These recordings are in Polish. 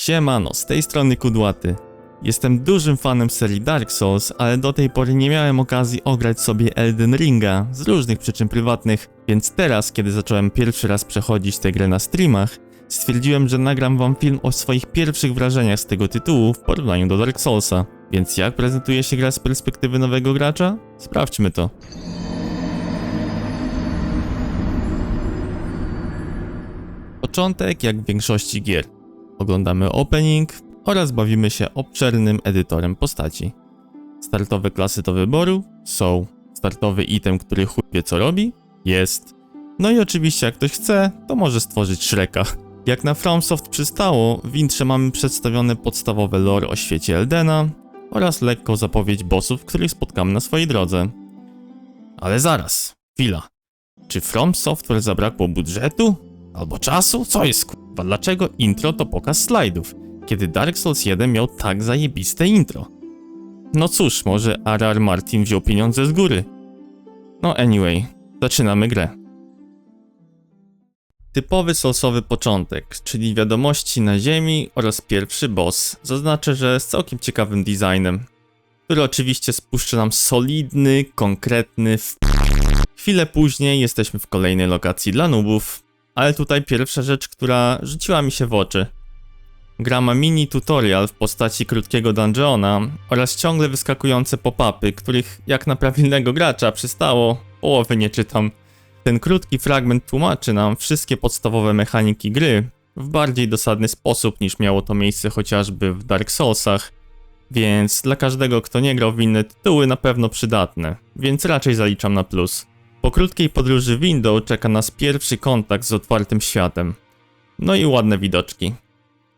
Siemano, z tej strony Kudłaty. Jestem dużym fanem serii Dark Souls, ale do tej pory nie miałem okazji ograć sobie Elden Ringa z różnych przyczyn prywatnych, więc teraz, kiedy zacząłem pierwszy raz przechodzić tę grę na streamach, stwierdziłem, że nagram wam film o swoich pierwszych wrażeniach z tego tytułu w porównaniu do Dark Soulsa. Więc jak prezentuje się gra z perspektywy nowego gracza? Sprawdźmy to. Początek jak w większości gier. Oglądamy opening oraz bawimy się obszernym edytorem postaci. Startowe klasy do wyboru są startowy item, który chuj wie co robi, jest. No i oczywiście jak ktoś chce, to może stworzyć Shreka. Jak na FromSoft przystało, w intrze mamy przedstawione podstawowe lore o świecie Eldena oraz lekką zapowiedź bossów, których spotkamy na swojej drodze. Ale zaraz, chwila. Czy From Software zabrakło budżetu? Albo czasu? Co jest kurwa? Dlaczego intro to pokaz slajdów, kiedy Dark Souls 1 miał tak zajebiste intro? No cóż, może R.R. Martin wziął pieniądze z góry. No anyway, zaczynamy grę. Typowy Soulsowy początek, czyli wiadomości na ziemi oraz pierwszy boss. Zaznaczę, że z całkiem ciekawym designem, który oczywiście spuszcza nam solidny, konkretny w... Chwilę później jesteśmy w kolejnej lokacji dla nubów, ale tutaj pierwsza rzecz, która rzuciła mi się w oczy. Gra ma mini tutorial w postaci krótkiego dungeona oraz ciągle wyskakujące pop-upy, których jak na prawilnego gracza przystało, połowy nie czytam. Ten krótki fragment tłumaczy nam wszystkie podstawowe mechaniki gry w bardziej dosadny sposób niż miało to miejsce chociażby w Dark Soulsach, więc dla każdego kto nie grał w inne tytuły na pewno przydatne, więc raczej zaliczam na plus. Po krótkiej podróży windą czeka nas pierwszy kontakt z otwartym światem. No i ładne widoczki.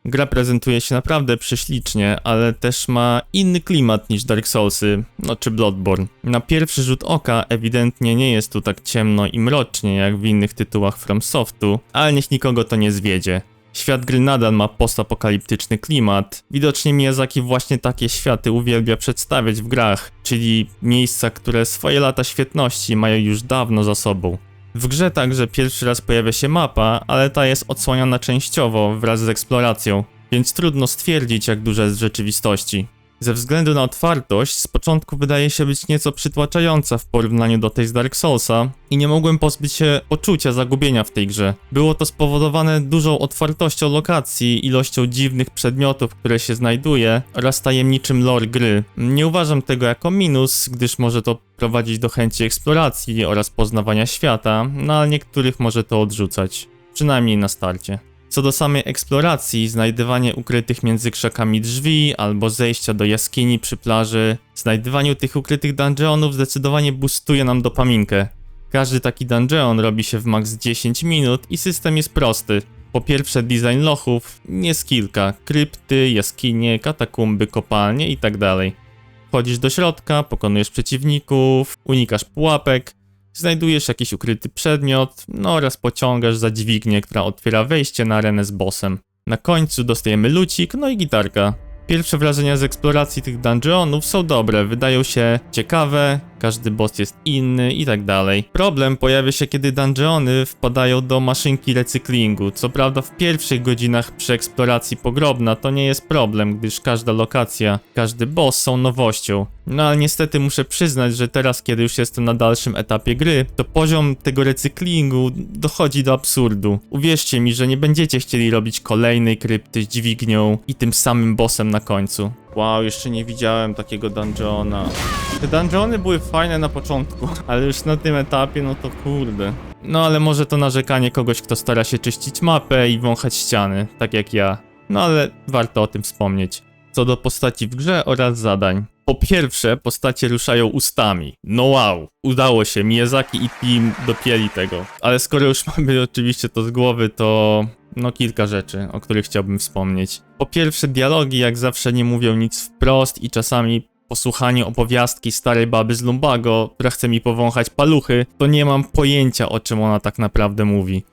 Gra prezentuje się naprawdę prześlicznie, ale też ma inny klimat niż Dark Soulsy, no czy Bloodborne. Na pierwszy rzut oka ewidentnie nie jest tu tak ciemno i mrocznie jak w innych tytułach From Softu, ale niech nikogo to nie zwiedzie. Świat gry nadal ma postapokaliptyczny klimat. Widocznie Miyazaki właśnie takie światy uwielbia przedstawiać w grach, czyli miejsca, które swoje lata świetności mają już dawno za sobą. W grze także pierwszy raz pojawia się mapa, ale ta jest odsłaniana częściowo wraz z eksploracją, więc trudno stwierdzić jak duża jest w rzeczywistości. Ze względu na otwartość, z początku wydaje się być nieco przytłaczająca w porównaniu do tej z Dark Soulsa i nie mogłem pozbyć się poczucia zagubienia w tej grze. Było to spowodowane dużą otwartością lokacji, ilością dziwnych przedmiotów, które się znajduje oraz tajemniczym lore gry. Nie uważam tego jako minus, gdyż może to prowadzić do chęci eksploracji oraz poznawania świata, no ale niektórych może to odrzucać. Przynajmniej na starcie. Co do samej eksploracji, znajdywanie ukrytych między krzakami drzwi albo zejścia do jaskini przy plaży, znajdywaniu tych ukrytych dungeonów zdecydowanie boostuje nam dopaminkę. Każdy taki dungeon robi się w max 10 minut i system jest prosty. Po pierwsze design lochów, jest kilka, krypty, jaskinie, katakumby, kopalnie itd. Wchodzisz do środka, pokonujesz przeciwników, unikasz pułapek, Znajdujesz jakiś ukryty przedmiot, no oraz pociągasz za dźwignię, która otwiera wejście na arenę z bossem. Na końcu dostajemy lucik, no i gitarka. Pierwsze wrażenia z eksploracji tych dungeonów są dobre, wydają się ciekawe, każdy boss jest inny i tak dalej. Problem pojawia się, kiedy dungeony wpadają do maszynki recyklingu. Co prawda w pierwszych godzinach przy eksploracji pogrobna to nie jest problem, gdyż każda lokacja, każdy boss są nowością. No ale niestety muszę przyznać, że teraz, kiedy już jestem na dalszym etapie gry, to poziom tego recyklingu dochodzi do absurdu. Uwierzcie mi, że nie będziecie chcieli robić kolejnej krypty z dźwignią i tym samym bossem na końcu. Wow, jeszcze nie widziałem takiego dungeona. Te dungeony były fajne na początku, ale już na tym etapie, no to kurde. No ale może to narzekanie kogoś, kto stara się czyścić mapę i wąchać ściany, tak jak ja. No ale warto o tym wspomnieć. Co do postaci w grze oraz zadań. Po pierwsze, postacie ruszają ustami. No wow, udało się, Miyazaki i team dopięli tego. Ale skoro już mamy oczywiście to z głowy, to no kilka rzeczy, o których chciałbym wspomnieć. Po pierwsze, dialogi jak zawsze nie mówią nic wprost i czasami posłuchanie opowiastki starej baby z Lumbago, która chce mi powąchać paluchy, to nie mam pojęcia o czym ona tak naprawdę mówi.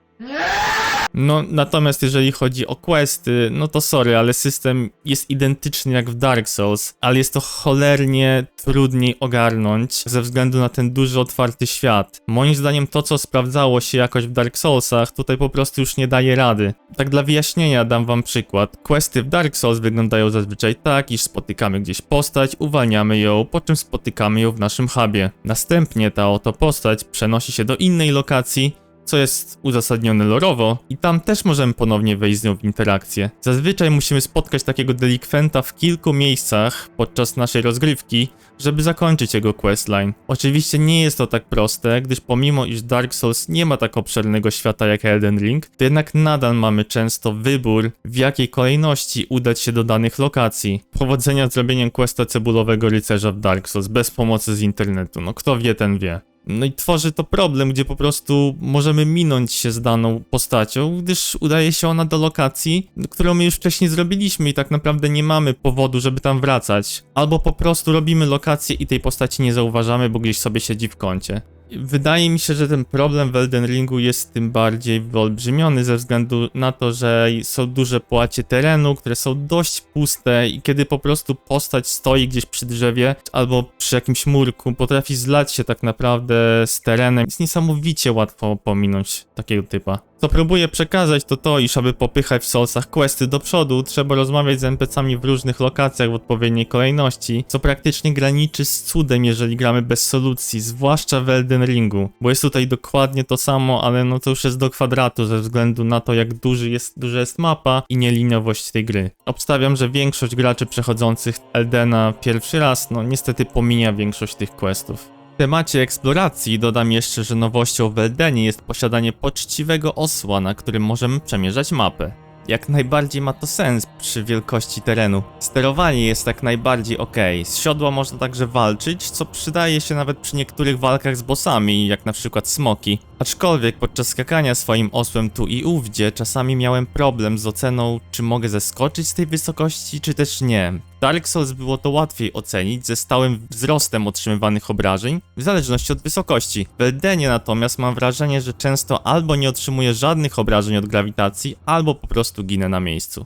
No, natomiast jeżeli chodzi o questy, no to sorry, ale system jest identyczny jak w Dark Souls, ale jest to cholernie trudniej ogarnąć ze względu na ten duży, otwarty świat. Moim zdaniem to, co sprawdzało się jakoś w Dark Soulsach, tutaj po prostu już nie daje rady. Tak dla wyjaśnienia dam wam przykład. Questy w Dark Souls wyglądają zazwyczaj tak, iż spotykamy gdzieś postać, uwalniamy ją, po czym spotykamy ją w naszym hubie. Następnie ta oto postać przenosi się do innej lokacji, co jest uzasadnione lorowo i tam też możemy ponownie wejść z nią w interakcję. Zazwyczaj musimy spotkać takiego delikwenta w kilku miejscach podczas naszej rozgrywki, żeby zakończyć jego questline. Oczywiście nie jest to tak proste, gdyż pomimo iż Dark Souls nie ma tak obszernego świata jak Elden Ring, to jednak nadal mamy często wybór w jakiej kolejności udać się do danych lokacji. Powodzenia z zrobieniem questa cebulowego rycerza w Dark Souls bez pomocy z internetu, no kto wie ten wie. No i tworzy to problem, gdzie po prostu możemy minąć się z daną postacią, gdyż udaje się ona do lokacji, którą my już wcześniej zrobiliśmy i tak naprawdę nie mamy powodu, żeby tam wracać. Albo po prostu robimy lokację i tej postaci nie zauważamy, bo gdzieś sobie siedzi w kącie. Wydaje mi się, że ten problem w Elden Ringu jest tym bardziej wyolbrzymiony ze względu na to, że są duże połacie terenu, które są dość puste i kiedy po prostu postać stoi gdzieś przy drzewie albo przy jakimś murku, potrafi zlać się tak naprawdę z terenem. Jest niesamowicie łatwo pominąć takiego typa. Co próbuję przekazać to to, iż aby popychać w Soulsach questy do przodu, trzeba rozmawiać z NPC-ami w różnych lokacjach w odpowiedniej kolejności, co praktycznie graniczy z cudem, jeżeli gramy bez solucji, zwłaszcza w Elden Ringu, bo jest tutaj dokładnie to samo, ale no to już jest do kwadratu ze względu na to, jak duży jest, duża jest mapa i nieliniowość tej gry. Obstawiam, że większość graczy przechodzących Eldena pierwszy raz, no niestety pomija większość tych questów. Temacie eksploracji dodam jeszcze, że nowością w Eldenie jest posiadanie poczciwego osła, na którym możemy przemierzać mapę. Jak najbardziej ma to sens przy wielkości terenu. Sterowanie jest jak najbardziej ok. Z siodła można także walczyć, co przydaje się nawet przy niektórych walkach z bossami, jak na przykład smoki. Aczkolwiek podczas skakania swoim osłem tu i ówdzie czasami miałem problem z oceną, czy mogę zeskoczyć z tej wysokości, czy też nie. W Dark Souls było to łatwiej ocenić ze stałym wzrostem otrzymywanych obrażeń, w zależności od wysokości. W Eldenie natomiast mam wrażenie, że często albo nie otrzymuję żadnych obrażeń od grawitacji, albo po prostu ginę na miejscu.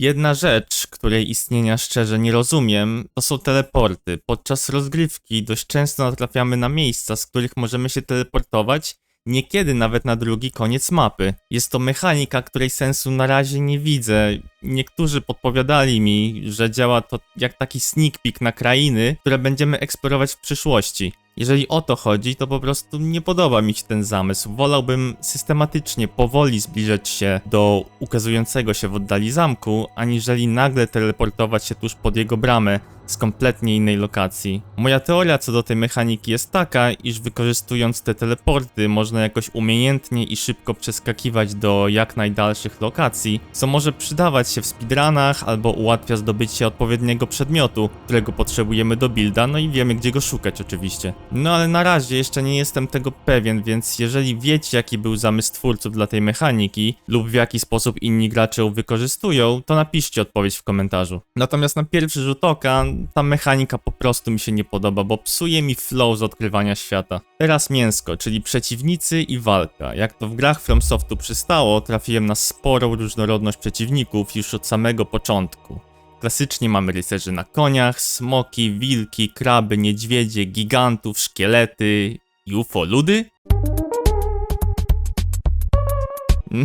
Jedna rzecz, której istnienia szczerze nie rozumiem, to są teleporty. Podczas rozgrywki dość często natrafiamy na miejsca, z których możemy się teleportować, niekiedy nawet na drugi koniec mapy. Jest to mechanika, której sensu na razie nie widzę. Niektórzy podpowiadali mi, że działa to jak taki sneak peek na krainy, które będziemy eksplorować w przyszłości. Jeżeli o to chodzi, to po prostu nie podoba mi się ten zamysł. Wolałbym systematycznie, powoli zbliżać się do ukazującego się w oddali zamku, aniżeli nagle teleportować się tuż pod jego bramę z kompletnie innej lokacji. Moja teoria co do tej mechaniki jest taka, iż wykorzystując te teleporty można jakoś umiejętnie i szybko przeskakiwać do jak najdalszych lokacji, co może przydawać się w speedrunach albo ułatwia zdobycie odpowiedniego przedmiotu, którego potrzebujemy do builda, no i wiemy gdzie go szukać oczywiście. No ale na razie jeszcze nie jestem tego pewien, więc jeżeli wiecie jaki był zamysł twórców dla tej mechaniki lub w jaki sposób inni gracze ją wykorzystują, to napiszcie odpowiedź w komentarzu. Natomiast na pierwszy rzut oka ta mechanika po prostu mi się nie podoba, bo psuje mi flow z odkrywania świata. Teraz mięsko, czyli przeciwnicy i walka. Jak to w grach FromSoftu przystało, trafiłem na sporą różnorodność przeciwników już od samego początku. Klasycznie mamy rycerzy na koniach, smoki, wilki, kraby, niedźwiedzie, gigantów, szkielety i ufoludy?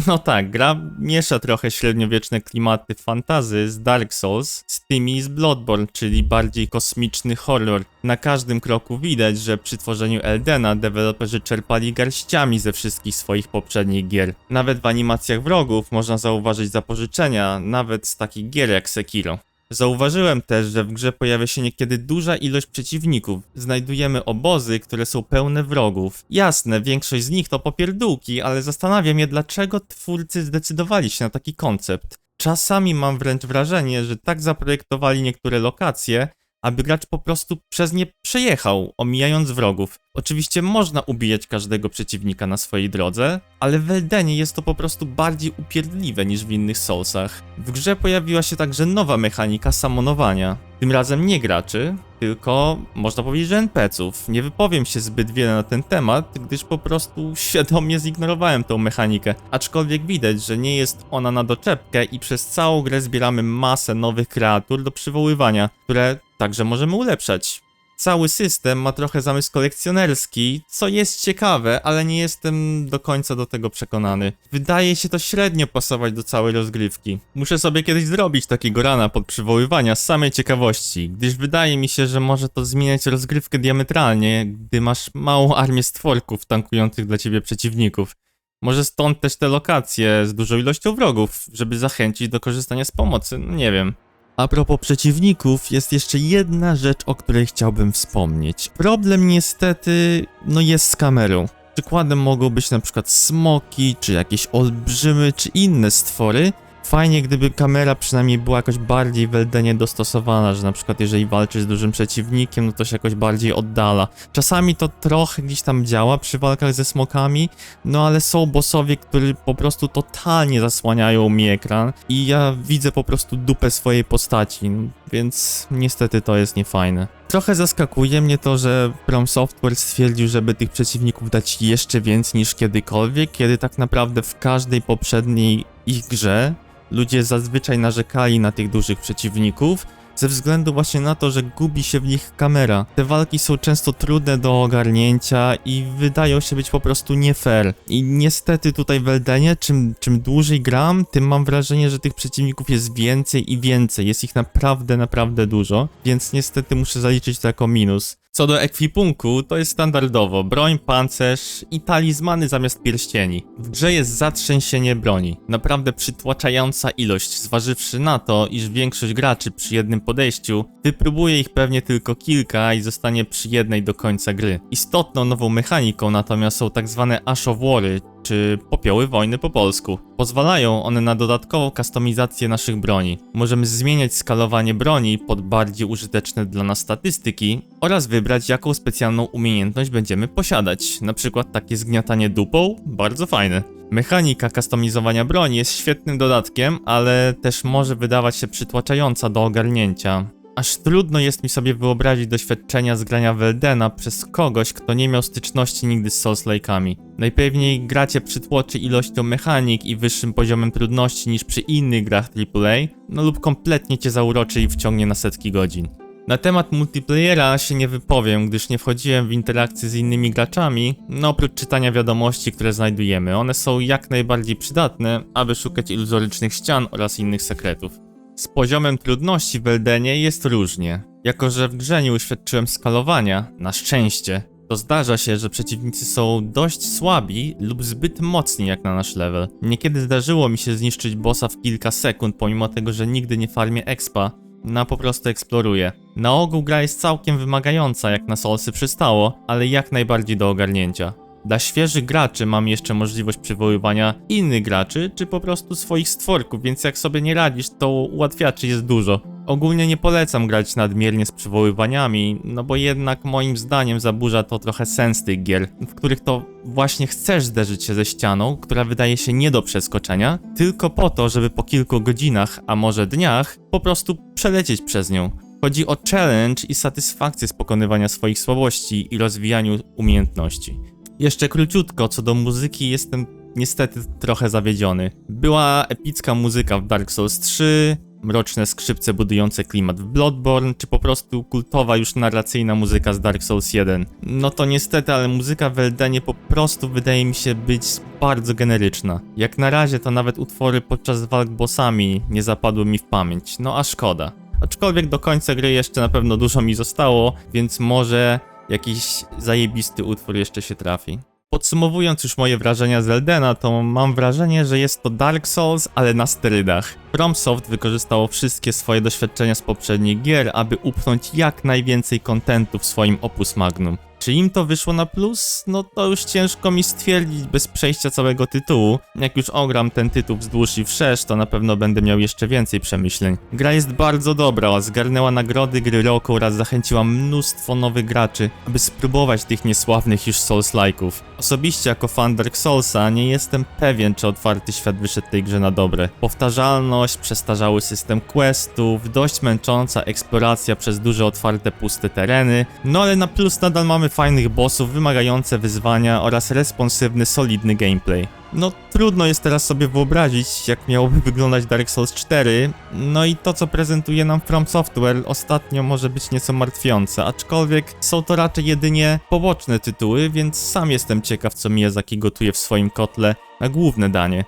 No tak, gra miesza trochę średniowieczne klimaty fantazy z Dark Souls z tymi z Bloodborne, czyli bardziej kosmiczny horror. Na każdym kroku widać, że przy tworzeniu Eldena deweloperzy czerpali garściami ze wszystkich swoich poprzednich gier. Nawet w animacjach wrogów można zauważyć zapożyczenia, nawet z takich gier jak Sekiro. Zauważyłem też, że w grze pojawia się niekiedy duża ilość przeciwników. Znajdujemy obozy, które są pełne wrogów. Jasne, większość z nich to popierdółki, ale zastanawiam się, dlaczego twórcy zdecydowali się na taki koncept. Czasami mam wręcz wrażenie, że tak zaprojektowali niektóre lokacje, aby gracz po prostu przez nie przejechał, omijając wrogów. Oczywiście można ubijać każdego przeciwnika na swojej drodze, ale w Eldenie jest to po prostu bardziej upierdliwe niż w innych Soulsach. W grze pojawiła się także nowa mechanika samonowania. Tym razem nie graczy, tylko można powiedzieć, że NPC-ów. Nie wypowiem się zbyt wiele na ten temat, gdyż po prostu świadomie zignorowałem tą mechanikę. Aczkolwiek widać, że nie jest ona na doczepkę i przez całą grę zbieramy masę nowych kreatur do przywoływania, które także możemy ulepszać. Cały system ma trochę zamysł kolekcjonerski, co jest ciekawe, ale nie jestem do końca do tego przekonany. Wydaje się to średnio pasować do całej rozgrywki. Muszę sobie kiedyś zrobić takiego rana pod przywoływania z samej ciekawości, gdyż wydaje mi się, że może to zmieniać rozgrywkę diametralnie, gdy masz małą armię stworków tankujących dla ciebie przeciwników. Może stąd też te lokacje z dużą ilością wrogów, żeby zachęcić do korzystania z pomocy, no nie wiem. A propos przeciwników, jest jeszcze jedna rzecz, o której chciałbym wspomnieć. Problem niestety, no jest z kamerą. Przykładem mogą być na przykład smoki, czy jakieś olbrzymy, czy inne stwory. Fajnie, gdyby kamera przynajmniej była jakoś bardziej w Eldenie dostosowana, że na przykład jeżeli walczysz z dużym przeciwnikiem, no to się jakoś bardziej oddala. Czasami to trochę gdzieś tam działa przy walkach ze smokami, no ale są bossowie, którzy po prostu totalnie zasłaniają mi ekran i ja widzę po prostu dupę swojej postaci, więc niestety to jest niefajne. Trochę zaskakuje mnie to, że From Software stwierdził, żeby tych przeciwników dać jeszcze więcej niż kiedykolwiek, kiedy tak naprawdę w każdej poprzedniej ich grze ludzie zazwyczaj narzekali na tych dużych przeciwników, ze względu właśnie na to, że gubi się w nich kamera. Te walki są często trudne do ogarnięcia i wydają się być po prostu nie fair. I niestety tutaj w Eldenie, czym, czym dłużej gram, tym mam wrażenie, że tych przeciwników jest więcej i więcej. Jest ich naprawdę, naprawdę dużo, więc niestety muszę zaliczyć to jako minus. Co do ekwipunku, to jest standardowo broń, pancerz i talizmany zamiast pierścieni. W grze jest zatrzęsienie broni. Naprawdę przytłaczająca ilość, zważywszy na to, iż większość graczy przy jednym podejściu wypróbuje ich pewnie tylko kilka i zostanie przy jednej do końca gry. Istotną nową mechaniką natomiast są tak zwane Ash of Wary, czy popioły wojny po polsku. Pozwalają one na dodatkową kustomizację naszych broni. Możemy zmieniać skalowanie broni pod bardziej użyteczne dla nas statystyki oraz wybrać jaką specjalną umiejętność będziemy posiadać. Na przykład takie zgniatanie dupą, bardzo fajne. Mechanika kustomizowania broni jest świetnym dodatkiem, ale też może wydawać się przytłaczająca do ogarnięcia. Aż trudno jest mi sobie wyobrazić doświadczenia z grania w Eldena przez kogoś, kto nie miał styczności nigdy z Souls-like'ami. Najpewniej gracie przytłoczy ilością mechanik i wyższym poziomem trudności niż przy innych grach AAA, no lub kompletnie cię zauroczy i wciągnie na setki godzin. Na temat multiplayera się nie wypowiem, gdyż nie wchodziłem w interakcje z innymi graczami, no oprócz czytania wiadomości, które znajdujemy. One są jak najbardziej przydatne, aby szukać iluzorycznych ścian oraz innych sekretów. Z poziomem trudności w Eldenie jest różnie. Jako, że w grze nie uświadczyłem skalowania, na szczęście, to zdarza się, że przeciwnicy są dość słabi lub zbyt mocni jak na nasz level. Niekiedy zdarzyło mi się zniszczyć bossa w kilka sekund, pomimo tego, że nigdy nie farmię expa, na po prostu eksploruję. Na ogół gra jest całkiem wymagająca, jak na Soulsy przystało, ale jak najbardziej do ogarnięcia. Dla świeżych graczy mam jeszcze możliwość przywoływania innych graczy, czy po prostu swoich stworków, więc jak sobie nie radzisz, to ułatwiaczy jest dużo. Ogólnie nie polecam grać nadmiernie z przywoływaniami, no bo jednak moim zdaniem zaburza to trochę sens tych gier, w których to właśnie chcesz zderzyć się ze ścianą, która wydaje się nie do przeskoczenia, tylko po to, żeby po kilku godzinach, a może dniach, po prostu przelecieć przez nią. Chodzi o challenge i satysfakcję z pokonywania swoich słabości i rozwijaniu umiejętności. Jeszcze króciutko, co do muzyki jestem niestety trochę zawiedziony. Była epicka muzyka w Dark Souls 3, mroczne skrzypce budujące klimat w Bloodborne, czy po prostu kultowa już narracyjna muzyka z Dark Souls 1. No to niestety, ale muzyka w Eldenie po prostu wydaje mi się być bardzo generyczna. Jak na razie to nawet utwory podczas walk bossami nie zapadły mi w pamięć, no a szkoda. Aczkolwiek do końca gry jeszcze na pewno dużo mi zostało, więc może jakiś zajebisty utwór jeszcze się trafi. Podsumowując już moje wrażenia z Eldena, to mam wrażenie, że jest to Dark Souls, ale na sterydach. FromSoft wykorzystało wszystkie swoje doświadczenia z poprzednich gier, aby upchnąć jak najwięcej kontentu w swoim opus magnum. Czy im to wyszło na plus? No to już ciężko mi stwierdzić bez przejścia całego tytułu. Jak już ogram ten tytuł wzdłuż i wszerz, to na pewno będę miał jeszcze więcej przemyśleń. Gra jest bardzo dobra, zgarnęła nagrody gry roku oraz zachęciła mnóstwo nowych graczy, aby spróbować tych niesławnych już Souls-like'ów. Osobiście jako fan Dark Soulsa nie jestem pewien, czy otwarty świat wyszedł tej grze na dobre. Powtarzalność, przestarzały system questów, dość męcząca eksploracja przez duże otwarte puste tereny, no ale na plus nadal mamy fajnych bossów, wymagające wyzwania oraz responsywny, solidny gameplay. No trudno jest teraz sobie wyobrazić, jak miałoby wyglądać Dark Souls 4, no i to co prezentuje nam From Software ostatnio może być nieco martwiące, aczkolwiek są to raczej jedynie poboczne tytuły, więc sam jestem ciekaw co Miyazaki gotuje w swoim kotle na główne danie.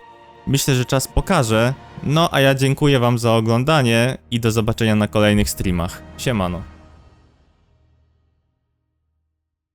Myślę, że czas pokaże, no a ja dziękuję wam za oglądanie i do zobaczenia na kolejnych streamach. Siemano.